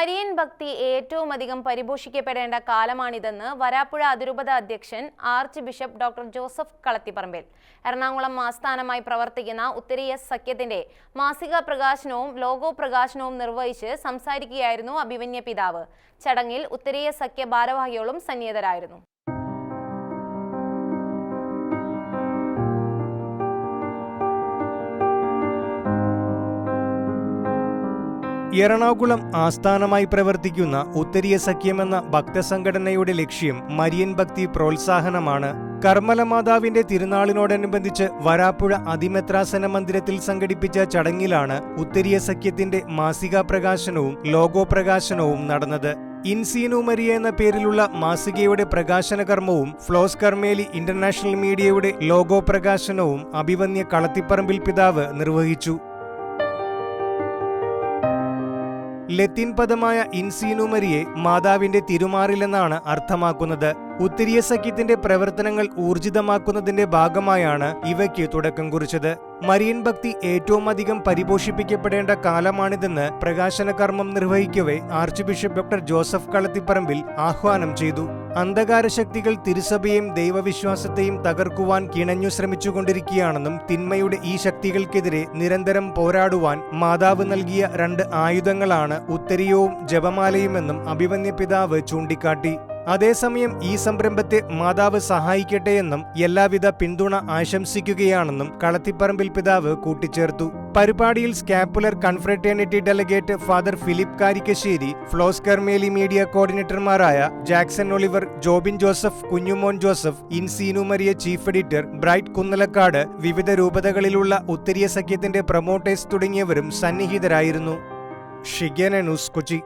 Marian ഭക്തി ഏറ്റവും അധികം പരിപോഷിക്കപ്പെടേണ്ട കാലമാണിതെന്ന് വരാപ്പുഴ അതിരൂപത അധ്യക്ഷൻ archbishop doctor Joseph Kalathiparambil. Ernakulam ആസ്ഥാനമായി പ്രവർത്തിക്കുന്ന ഉത്തരീയ സഖ്യത്തിന്റെ മാസിക പ്രകാശനവും ലോഗോ പ്രകാശനവും നിർവഹിച്ച് സംസാരിക്കുകയായിരുന്നു അഭിമന്യ പിതാവ്. ചടങ്ങിൽ ഉത്തരീയ സഖ്യ ഭാരവാഹികളും സന്നിഹിതരായിരുന്നു. എറണാകുളം ആസ്ഥാനമായി പ്രവർത്തിക്കുന്ന ഉത്തരീയ സഖ്യമെന്ന ഭക്തസംഘടനയുടെ ലക്ഷ്യം മരിയൻ ഭക്തി പ്രോത്സാഹനമാണ്. കർമ്മലമാതാവിന്റെ തിരുനാളിനോടനുബന്ധിച്ച് വരാപ്പുഴ അതിമെത്രാസന മന്ദിരത്തിൽ സംഘടിപ്പിച്ച ചടങ്ങിലാണ് ഉത്തരീയ സഖ്യത്തിന്റെ മാസികാ പ്രകാശനവും ലോഗോ പ്രകാശനവും നടന്നത്. ഇൻസീനു മരിയ എന്ന പേരിലുള്ള മാസികയുടെ പ്രകാശന കർമ്മവും Flos Carmeli international media logo പ്രകാശനവും അഭിവന്യ കളത്തിപ്പറമ്പിൽ പിതാവ് നിർവഹിച്ചു. ലത്തീൻ പദമായ ഇൻസീനുമരിയെ മാതാവിന്റെ തിരുമാറിലെന്നാണ് അർത്ഥമാക്കുന്നത്. ഉത്തരീയ സഖ്യത്തിന്റെ പ്രവർത്തനങ്ങൾ ഊർജിതമാക്കുന്നതിന്റെ ഭാഗമായാണ് ഇവയ്ക്ക് തുടക്കം കുറിച്ചത്. മരിയൻ ഭക്തി ഏറ്റവും അധികം പരിപോഷിപ്പിക്കപ്പെടേണ്ട കാലമാണിതെന്ന് പ്രകാശന കർമ്മം നിർവഹിക്കവേ archbishop doctor Joseph Kalathiparambil ആഹ്വാനം ചെയ്തു. അന്ധകാര ശക്തികൾ തിരുസഭയെയും ദൈവവിശ്വാസത്തെയും തകർക്കുവാൻ കിണഞ്ഞു ശ്രമിച്ചുകൊണ്ടിരിക്കുകയാണെന്നും തിന്മയുടെ ഈ ശക്തികൾക്കെതിരെ നിരന്തരം പോരാടുവാൻ മാതാവ് നൽകിയ രണ്ട് ആയുധങ്ങളാണ് ഉത്തരിയവും ജപമാലയുമെന്നും അഭിമന്യ പിതാവ് ചൂണ്ടിക്കാട്ടി. അതേസമയം ഈ സംരംഭത്തെ മാതാവ് സഹായിക്കട്ടെയെന്നും എല്ലാവിധ പിന്തുണ ആശംസിക്കുകയാണെന്നും കളത്തിപ്പറമ്പിൽ പിതാവ് കൂട്ടിച്ചേർത്തു. പരിപാടിയിൽ scapular confraternity delegate father Philip Karikkassery Flos Carmeli media കോർഡിനേറ്റർമാരായ Jackson Oliver Jobin Joseph Kunjumon Joseph ഇൻസീനു Maria chief editor Bright Kunnalakkad വിവിധ രൂപതകളിലുള്ള ഉത്തരീയ സഖ്യത്തിന്റെ പ്രൊമോട്ടേഴ്സ് തുടങ്ങിയവരും സന്നിഹിതരായിരുന്നു. ഷിഗേന ന്യൂസ് കൊച്ചി.